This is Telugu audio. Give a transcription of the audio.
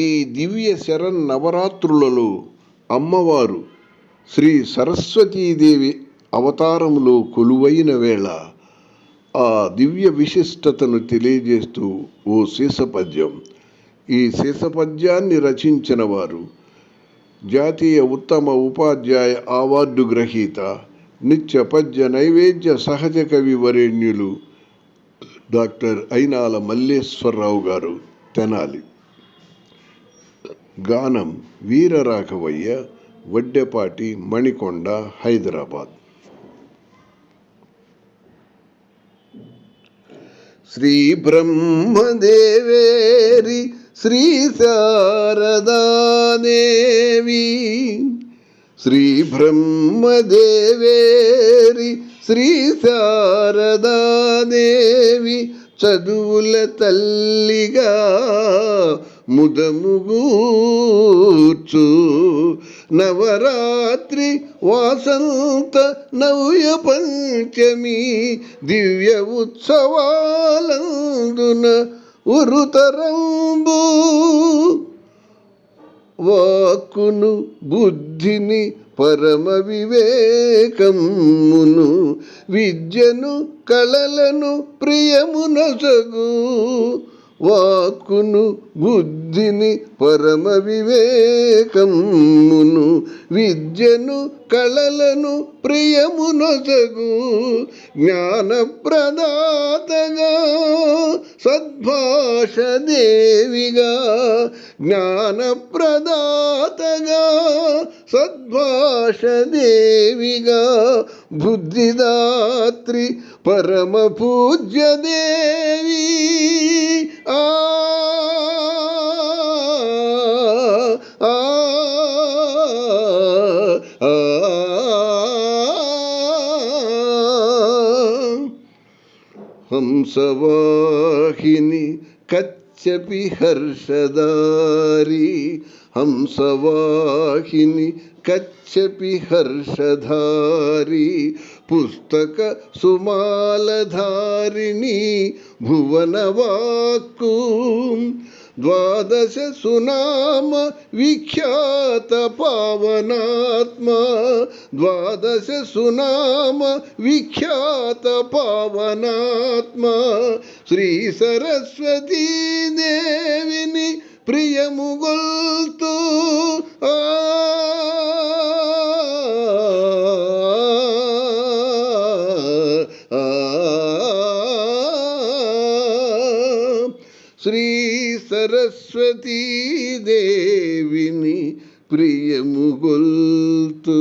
ఈ దివ్య శరణ్ నవరాత్రులలో అమ్మవారు శ్రీ సరస్వతీదేవి అవతారంలో కొలువైన వేళ ఆ దివ్య విశిష్టతను తెలియజేస్తూ ఓ శీసపద్యం ఈ శీసపద్యాన్ని రచించిన వారు జాతీయ ఉత్తమ ఉపాధ్యాయ అవార్డు గ్రహీత నిత్య పద్య నైవేద్య సహజ కవి వరేణ్యులు డాక్టర్ అయినాల మల్లేశ్వరరావు గారు తెనాలి. గానం వీరరాఘవయ్య వడ్డెపాటి మణికొండ హైదరాబాద్. శ్రీ బ్రహ్మదేవేరి శ్రీ శారదాదేవి శ్రీ బ్రహ్మదేవేరి శ్రీ శారదాదేవి చదువుల తల్లిగా ముదముగూర్చు. నవరాత్రి వాసంత నవ్య పంచమి దివ్య ఉత్సవాలందున ఉరుతరంబు. వాక్కును బుద్ధిని పరమ వివేకమును విద్యను కళలను ప్రియమునసగు వాక్కును బుద్ధిని పరమ వివేకమును విద్యను కళలను ప్రియమునసగు జ్ఞానప్రదాతగా సద్భాష దేవిగా జ్ఞానప్రదాతగా సద్భాష దేవిగా బుద్ధిదాత్రి పరమ పూజ్య దేవి ఆ ఆ, ఆ, హంసవాహిని पुस्तक सुमालधारिणी भुवनवाक्कु द्वादश सुनाम विख्यात पावनात्मा, द्वादश सुनाम विख्यात पावनात्मा, श्री सरस्वती देविनी प्रियमुगुल्तु। आ శ్రీ సరస్వతీ దేవిని ప్రియముగొల్తూ.